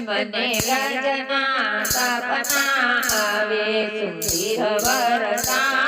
મને આવે સુંદર વરસાળિયા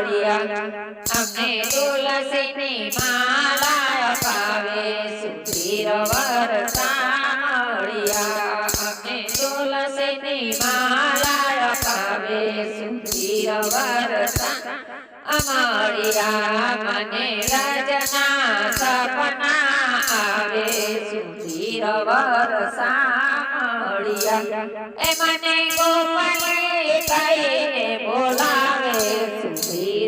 વરસાળિયા અમને તુલસીની માલા અપાવે સુંદર વરસાળિયા અમને તુલસીની માલા અપાવે સુંદર વરસા અમાળિયા મને રજના સપના આવે સુંદર વરસાળિયા એ મને ગોપલી કહીને બોલાવે સુંદર વરસાળિયા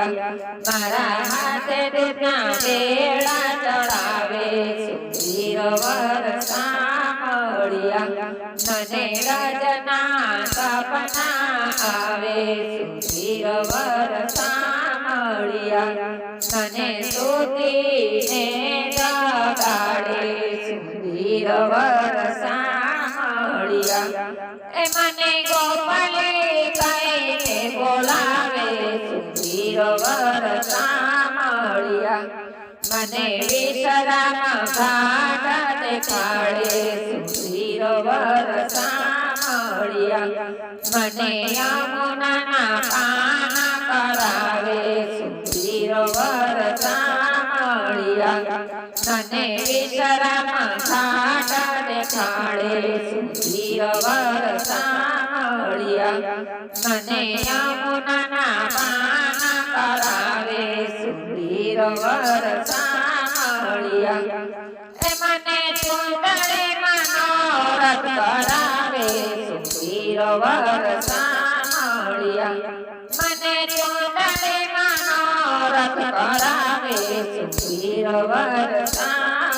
મારા હાથે દૂધના બેડા ચડાવે સુંદર વરસાળિયા મને રજના સપના આવે સુંદર વરસાળિયા મને સુતીને જગાડે સુંદર વરસાળિયા એ મને ગોપાલી સુંદર વરસાળિયા મને વિશ્રામ ઘાટ દેખાડે સુંદર વરસાળિયા મને યમુનાના પાના કરાવે સુંદર વરસાળિયા મને વિશ્રામ ઘાટ દેખાડે વરસાળિયા મને યમુનાના પાના કરાવે સુંદર વરસાણિયા એ મને સુંદરી મનોરથ કરાવે, સુંદર વરસાણિયા મને સુંદરી મનોરથ કરાવે, સુંદર વરસાણિયા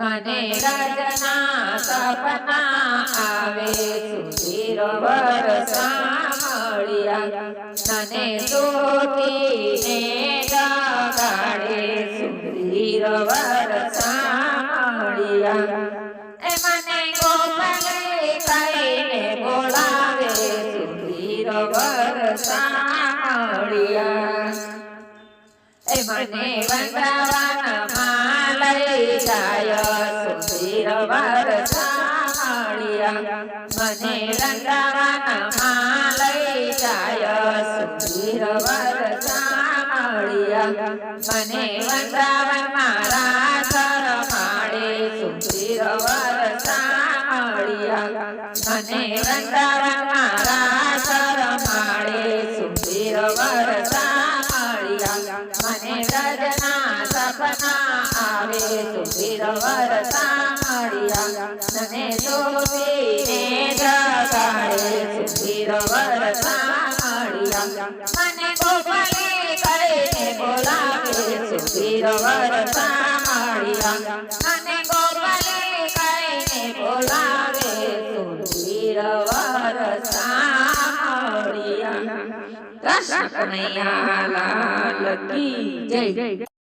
મને રજના સપના આવે, સુંદર વરસાળિયા મને સોતીને ગાડે સુંદર વરસાળિયા એ મને ગોપલી કહીને બોલાવે સુંદર વરસાળિયા એ મને વૃંદાવનમાં લઈ જાય સુંદર વરસાળિયા મને જાય સુંદર વરસાળિયા મને વૃંદાવનમાં રાસ રમાડે સુંદર વરસાળિયા મને વૃંદાવનમાં રાસ રમાડે સુંદર વરસાળિયા મને રજના સપના આવે સુંદર વરસાળિયા મને સોવીને જગાડે સુંદર વરસાળિયા મને ગોપાલી કહીને બોલાવે સુંદર વરસાળિયા મને ગોપાલી કહીને બોલાવે સુંદર વરસાળિયા કૃષ્ણ કનૈયા લાલ કી જય.